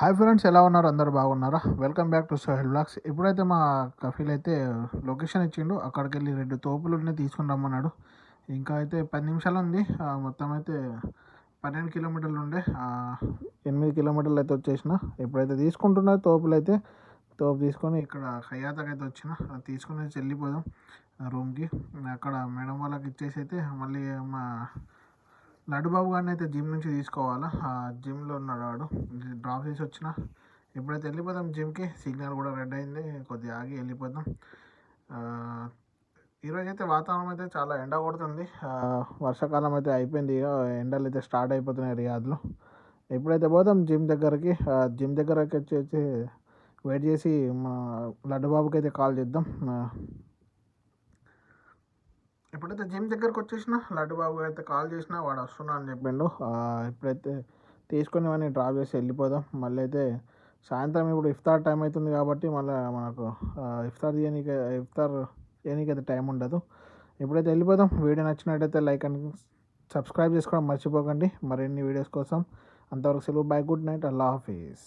Hi friends ఎలా ఉన్నారు? అందరు బాగున్నారా? Welcome back to Sohel blogs ఇప్పుడైతే మా కఫీల్ అయితే లొకేషన్ ఇచ్చిండు. అక్కడికి వెళ్ళి రెండు తోపులని తీసుకుని రమ్మన్నాడు ఇంకా అయితే పది నిమిషాలు ఉంది మొత్తం అయితే పన్నెండు కిలోమీటర్లు ఉండే ఎనిమిది కిలోమీటర్లు అయితే వచ్చేసిన. ఇప్పుడైతే తీసుకుంటున్నారు తోపులు అయితే తోపు తీసుకొని ఇక్కడ ఖయ్యాతకి అయితే వచ్చిన. అది తీసుకొని వెళ్ళిపోదాం రూమ్కి. అక్కడ మేడం వాళ్ళకి ఇచ్చేసి అయితే మళ్ళీ మా లడ్డుబాబు గారిని అయితే జిమ్ నుంచి తీసుకోవాలా? ఆ జిమ్లో ఉన్నాడు వాడు. డ్రాప్ చేసి వచ్చిన. ఎప్పుడైతే వెళ్ళిపోదాం జిమ్కి సిగ్నల్ కూడా రెడ్ అయింది. కొద్దిగా ఆగి వెళ్ళిపోదాం. ఈరోజు అయితే వాతావరణం అయితే చాలా ఎండ కొడుతుంది. వర్షాకాలం అయితే అయిపోయింది. ఇక ఎండలు అయితే స్టార్ట్ అయిపోతున్నాయి రియాద్లో. ఎప్పుడైతే పోతాం జిమ్ దగ్గరికి జిమ్ దగ్గరకి వచ్చి వెయిట్ చేసి మా లడ్డుబాబుకి అయితే కాల్ చేద్దాం ఎప్పుడైతే జిమ్ దగ్గరకు వచ్చేసిన లడ్డు బాబు అయితే కాల్ చేసినా వాడు వస్తున్నా అని చెప్పిండు. ఇప్పుడైతే తీసుకొని ఇవన్నీ డ్రాప్ చేసి వెళ్ళిపోదాం. మళ్ళీ అయితే సాయంత్రం ఇప్పుడు ఇఫ్తార్ టైం అవుతుంది కాబట్టి మళ్ళీ మనకు ఇఫ్తార్ తీయనీకి ఇఫ్తార్ చేయనీకి అయితే టైం ఉండదు. ఎప్పుడైతే వెళ్ళిపోదాం. వీడియో నచ్చినట్టయితే లైక్ అండ్ సబ్స్క్రైబ్ చేసుకోవడం మర్చిపోకండి. మరిన్ని వీడియోస్ కోసం అంతవరకు సెలవు. Bye good night. అల్లా హాఫీస్